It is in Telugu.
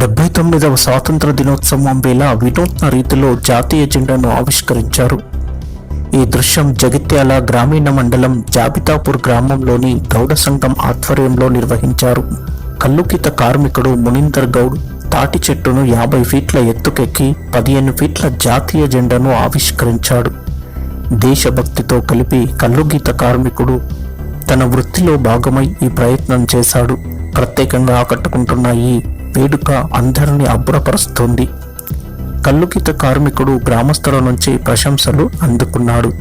డెబ్బై తొమ్మిదవ స్వాతంత్ర దినోత్సవం వేళ వినూత్న రీతిలో జాతీయ జెండాను ఆవిష్కరించారు. ఈ దృశ్యం జగిత్యాల గ్రామీణ మండలం జాబితాపూర్ గ్రామంలోని గౌడ సంఘం ఆధ్వర్యంలో నిర్వహించారు. కల్లుకిత కార్మికుడు మునీందర్ గౌడ్ తాటి చెట్టును యాభై ఫీట్ల ఎత్తుకెక్కి పదిహేను ఫీట్ల జాతీయ జెండాను ఆవిష్కరించాడు. దేశభక్తితో కలిపి కల్లుగీత కార్మికుడు తన వృత్తిలో భాగమై ఈ ప్రయత్నం చేశాడు. ప్రత్యేకంగా ఆకట్టుకుంటున్న ఈ వేడుక అందరినీ అబ్బురపరుస్తుంది. కల్లుకిత కార్మికుడు గ్రామస్తుల నుంచి ప్రశంసలు అందుకున్నాడు.